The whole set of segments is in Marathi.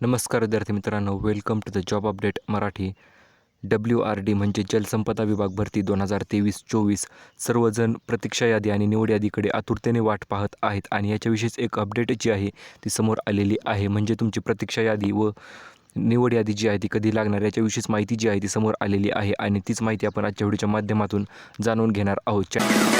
नमस्कार विद्यार्थी मित्रांनो welcome to the job update Marathi. W R D म्हणजे जलसंपदा विभाग भरती दोन हजार तेवीस चोवीस सर्वजण प्रतीक्षा यादी आणि निवड यादीकडे आतुरतेने वाट पाहत आहेत आणि याच्याविषयीच एक अपडेट जी आहे ती समोर आलेली आहे. म्हणजे तुमची प्रतीक्षा यादी व निवड यादी जी आहे ती कधी लागणार याच्याविषयीच माहिती जी आहे ती समोर आलेली आहे आणि तीच माहिती आपण आजच्या व्हिडिओच्या माध्यमातून जाणून घेणार आहोत. च्या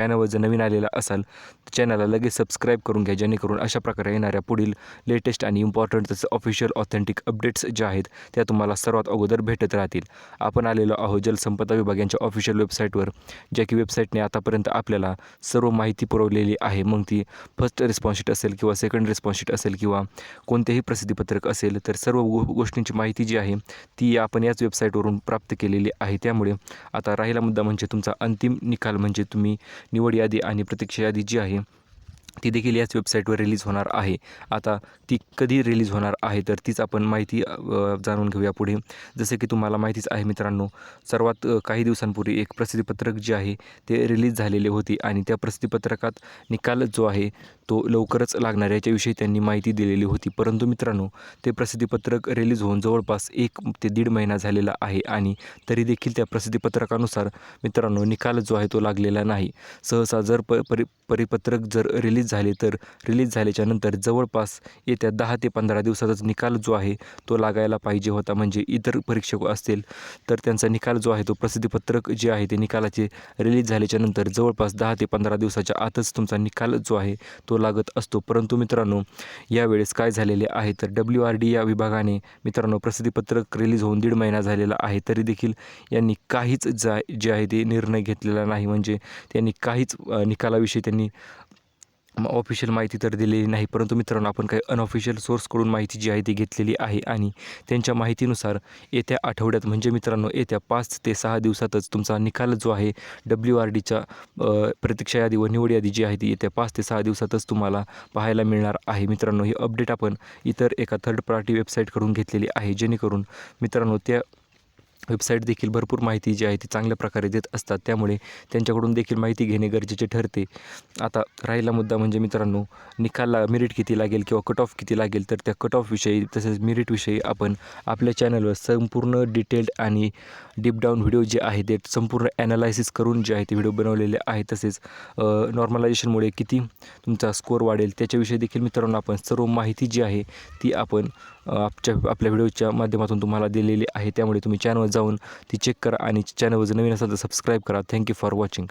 चॅनलवर जर नवीन आलेला असाल तर चॅनलला लगेच सबस्क्राईब करून घ्या जेणेकरून अशा प्रकारे येणाऱ्या पुढील लेटेस्ट आणि इम्पॉर्टंट तसं ऑफिशियल ऑथेंटिक अपडेट्स ज्या आहेत त्या तुम्हाला सर्वात अगोदर भेटत राहतील. आपण आलेलो आहोत जलसंपदा विभाग यांच्या ऑफिशियल वेबसाईटवर ज्या की वेबसाईटने आतापर्यंत आपल्याला सर्व माहिती पुरवलेली आहे. मग ती फर्स्ट रिस्पॉन्सशीट असेल किंवा सेकंड रिस्पॉन्सशीट असेल किंवा कोणतेही प्रसिद्धीपत्रक असेल तर सर्व गो गोष्टींची माहिती जी आहे ती आपण याच वेबसाईटवरून प्राप्त केलेली आहे. त्यामुळे आता राहिला मुद्दा म्हणजे तुमचा अंतिम निकाल म्हणजे तुम्ही निवड यादी आणि प्रतीक्षा यादी जी आहे ती देखील याच वेबसाईटवर रिलीज होणार आहे. आता ती कधी रिलीज होणार आहे तर तीच आपण माहिती जाणून घेऊया पुढे. जसे की तुम्हाला माहितीच आहे मित्रांनो सर्वात काही दिवसांपूर्वी एक प्रसिद्धीपत्रक जे आहे ते रिलीज झालेले होते आणि त्या प्रसिद्धीपत्रकात निकाल जो आहे तो लवकरच लागणार याच्याविषयी त्यांनी माहिती दिलेली होती. परंतु मित्रांनो ते प्रसिद्धीपत्रक रिलीज होऊन जवळपास एक ते दीड महिना झालेला आहे आणि तरी देखील त्या प्रसिद्धीपत्रकानुसार मित्रांनो निकाल जो आहे तो लागलेला नाही. सहसा जर प परि परिपत्रक जर रिलीज रिलीज झाले तर रिलीज झाल्याच्यानंतर जवळपास येत्या दहा ते पंधरा दिवसाचाच निकाल जो आहे तो लागायला पाहिजे होता म्हणजे इतर परीक्षक असतील तर त्यांचा निकाल जो आहे तो प्रसिद्धीपत्रक जे आहे ते निकालाचे रिलीज झाल्याच्यानंतर जवळपास दहा ते पंधरा दिवसाच्या आतच तुमचा निकाल जो आहे तो लागत असतो. परंतु मित्रांनो यावेळेस काय झालेले आहे तर डब्ल्यू आर डी या विभागाने मित्रांनो प्रसिद्धीपत्रक रिलीज होऊन दीड महिना झालेला आहे तरी देखील यांनी काहीच जा जे आहे ते निर्णय घेतलेला नाही म्हणजे त्यांनी काहीच निकालाविषयी त्यांनी ऑफिशियल माहिती तर दिलेली नाही परंतु मित्रांनो आपण काही अनऑफिशियल सोर्सकडून माहिती जी आहे ती घेतलेली आहे आणि त्यांच्या माहितीनुसार येत्या आठवड्यात म्हणजे मित्रांनो येत्या पाच ते सहा दिवसातच तुमचा निकाल जो आहे डब्ल्यू आर डीच्या प्रतीक्षा यादी व निवड यादी जी आहे ती येत्या पाच ते सहा दिवसातच तुम्हाला पाहायला मिळणार आहे. मित्रांनो ही अपडेट आपण इतर एका थर्ड पार्टी वेबसाईटकडून घेतलेली आहे जेणेकरून मित्रांनो त्या वेबसाईट देखील भरपूर माहिती जी आहे ती चांगल्या प्रकारे देत असतात. त्यामुळे त्यांच्याकडून देखील माहिती घेणे गरजेचे ठरते. आता राहिला मुद्दा म्हणजे मित्रांनो निकालला मेरिट किती लागेल किंवा कट ऑफ किती लागेल? तर त्या कट ऑफविषयी तसेच मेरिटविषयी आपण आपल्या चॅनलवर संपूर्ण डिटेल्ड आणि डीप डाऊन व्हिडिओ जे आहे ते संपूर्ण ॲनालायसिस करून जे आहे ते व्हिडिओ बनवलेले आहे. तसेच नॉर्मलायझेशनमुळे किती तुमचा स्कोअर वाढेल त्याच्याविषयी देखील मित्रांनो आपण सर्व माहिती जी आहे ती आपण आपच्या आपल्या व्हिडिओच्या माध्यमातून तुम्हाला दिलेली आहे. त्यामुळे तुम्ही चॅनलवर जाऊन ती चेक करा आणि चॅनलवर जर नवीन असाल तर सबस्क्राईब करा. Thank you for watching